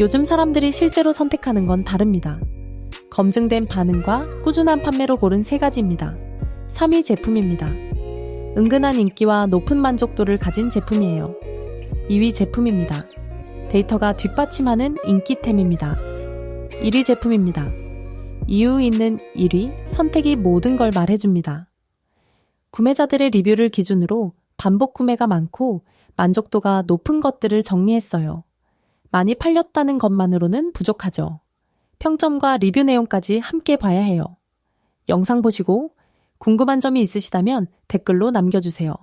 요즘 사람들이 실제로 선택하는 건 다릅니다. 검증된 반응과 꾸준한 판매로 고른 세 가지입니다. 3위 제품입니다. 은근한 인기와 높은 만족도를 가진 제품이에요. 2위 제품입니다. 데이터가 뒷받침하는 인기템입니다. 1위 제품입니다. 이유 있는 1위, 선택이 모든 걸 말해줍니다. 구매자들의 리뷰를 기준으로 반복 구매가 많고 만족도가 높은 것들을 정리했어요. 많이 팔렸다는 것만으로는 부족하죠. 평점과 리뷰 내용까지 함께 봐야 해요. 영상 보시고 궁금한 점이 있으시다면 댓글로 남겨주세요.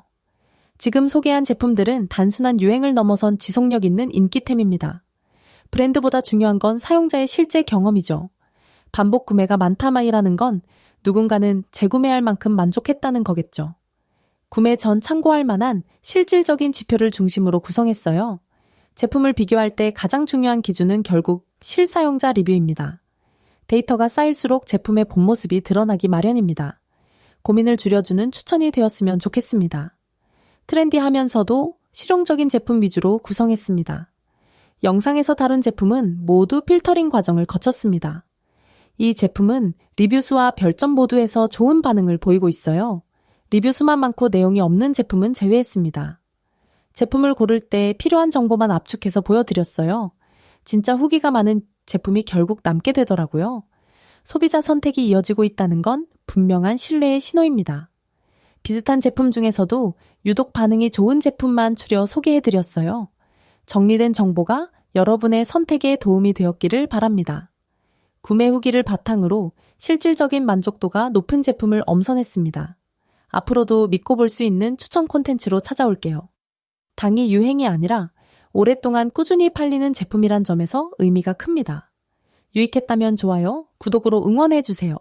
지금 소개한 제품들은 단순한 유행을 넘어선 지속력 있는 인기템입니다. 브랜드보다 중요한 건 사용자의 실제 경험이죠. 반복 구매가 많다마이라는 건 누군가는 재구매할 만큼 만족했다는 거겠죠. 구매 전 참고할 만한 실질적인 지표를 중심으로 구성했어요. 제품을 비교할 때 가장 중요한 기준은 결국 실사용자 리뷰입니다. 데이터가 쌓일수록 제품의 본 모습이 드러나기 마련입니다. 고민을 줄여주는 추천이 되었으면 좋겠습니다. 트렌디하면서도 실용적인 제품 위주로 구성했습니다. 영상에서 다룬 제품은 모두 필터링 과정을 거쳤습니다. 이 제품은 리뷰 수와 별점 모두에서 좋은 반응을 보이고 있어요. 리뷰 수만 많고 내용이 없는 제품은 제외했습니다. 제품을 고를 때 필요한 정보만 압축해서 보여드렸어요. 진짜 후기가 많은 제품이 결국 남게 되더라고요. 소비자 선택이 이어지고 있다는 건 분명한 신뢰의 신호입니다. 비슷한 제품 중에서도 유독 반응이 좋은 제품만 추려 소개해드렸어요. 정리된 정보가 여러분의 선택에 도움이 되었기를 바랍니다. 구매 후기를 바탕으로 실질적인 만족도가 높은 제품을 엄선했습니다. 앞으로도 믿고 볼 수 있는 추천 콘텐츠로 찾아올게요. 당이 유행이 아니라 오랫동안 꾸준히 팔리는 제품이란 점에서 의미가 큽니다. 유익했다면 좋아요, 구독으로 응원해주세요.